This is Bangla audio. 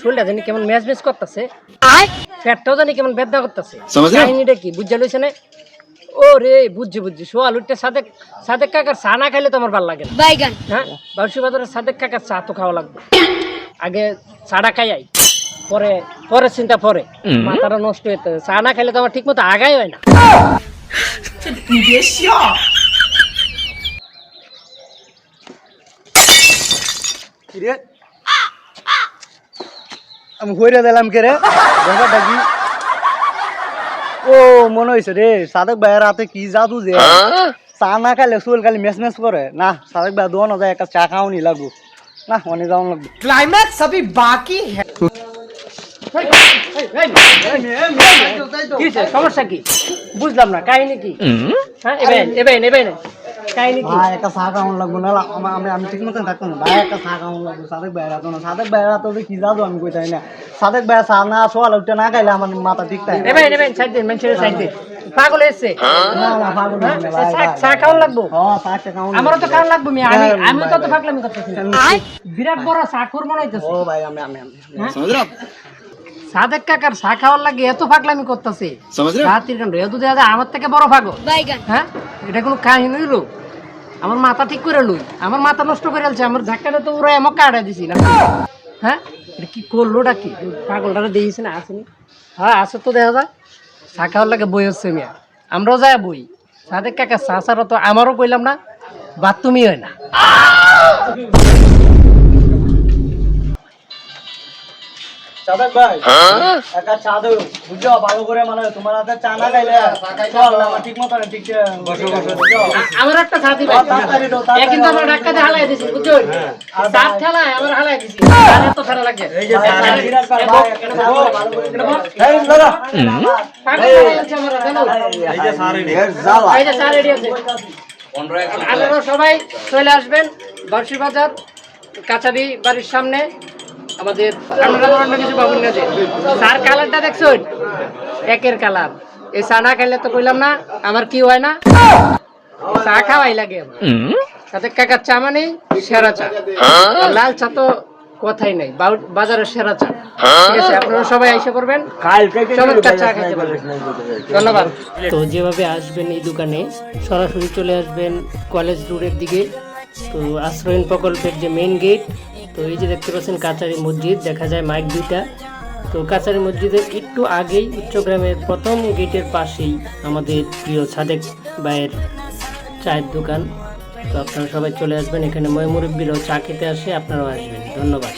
শরীরটা জানি কেমন ম্যাচ ম্যাচ করতেছে। ফ্যাটটাও জানি কেমন করতেছে। কি? লইছে না? ও রে বুঝছি বুঝছি। সোয়া লুটটা সাদেক সাদেক কাকার চা না খাইলে তোমার ভালো লাগে হ্যাঁ? বাজারের সাদেক কাকার চা তো খাওয়া লাগবে। আগে চাটা খাই আই। পরে পরে চিন্তা পরে। মাথাটা নষ্ট হইতে চা না খাইলে তোমার ঠিক মতো আগাই হয় না। কিরে? আমি হইরা দিলাম কে রে ব্যাপারটা কি ও মনে হয়েছে রে সাদক ভাইয়ের হাতে কি জাদু যে চা না খাইলে চুল খালি মেস মেস করে না সাদক ভাই দোয়া না যায় একটা চা খাওয়ানি লাগবো না অনেক যাওয়া লাগবো ক্লাইম্যাক্স সবই বাকি হ্যাঁ সমস্যা কি বুঝলাম না কাহিনী কি হ্যাঁ এবার এবার এবার একটা না। আমি সাদেক আমার বিরাট বড় সাদেক কাকার চা খাওয়ার লাগে এত ফাগলামি করতেছে। আমার থেকে বড় ফাগল হ্যাঁ? এটা কোনো কাহিনী হইল আমার মাথা ঠিক করে লই। আমার মাথা নষ্ট করে আলছে, আমার ধাক্কাটা তো ওরা এমন কাটা না হ্যাঁ? এটা কি করল ওটা কি? পাগলটা দিয়েছি না, আসেনি? হ্যাঁ আসে তো দেখা যায় চা খাওয়ার লাগে বই হচ্ছে মিয়া। আমরাও যায় বই। সাথে কাকা চা তো আমারও কইলাম না বা তুমি হয় না। সাদেক ভাই। একটা চা দেও। বুঝছ? ভালো করে মানে তোমার হাতে চা না খাইলে চল আমার ঠিক মতো ঠিক বসো বসো। আমার একটা সাথী ভাই ও, তাড়াতাড়ি দাও, তাড়াতাড়ি এ কিন্তু আমার ধাক্কা দিয়ে হালাই দিছি বুঝছ? সাত ঠেলায় আমার হালাই দিছি। আর এত ঠান্ডা লাগে এই দাদা। পাগল বানাই আলছে আমার, জানো? এই যে স্যার রেডি আছে। আপনারা সবাই চলে আসবেন বার্ষি বাজার কাছারি বাড়ির সামনে। আমাদের আপনারা কিছু পাবেন না যে। স্যার কালারটা দেখছেন? একের কালার। এই চা না খাইলে তো কইলাম না আমার কি হয় না? চা খাওয়াই লাগে। তাতে কাকার চা মানে সেরা চা। লাল চা তো কথাই নাই বাজারের সেরা চা। ঠিক আছে আপনারা সবাই এসে করবেন। চমৎকার চা খাইতে পারবেন। ধন্যবাদ। তো যেভাবে আসবেন এই দোকানে সরাসরি চলে আসবেন কলেজ রোডের দিকে। তো আশ্রয়ন প্রকল্পের যে মেইন গেট তো এই যে দেখতে পাচ্ছেন কাচারি মসজিদ, দেখা যায় মাইক দুইটা। তো কাচারি মসজিদের একটু আগেই উচ্চগ্রামের প্রথম গেটের পাশেই আমাদের প্রিয় সাদেক ভাইয়ের চায়ের দোকান। তো আপনারা সবাই চলে আসবেন, এখানে ময়মুরব্বীরাও চা খেতে আসে, আপনারাও আসবেন। ধন্যবাদ।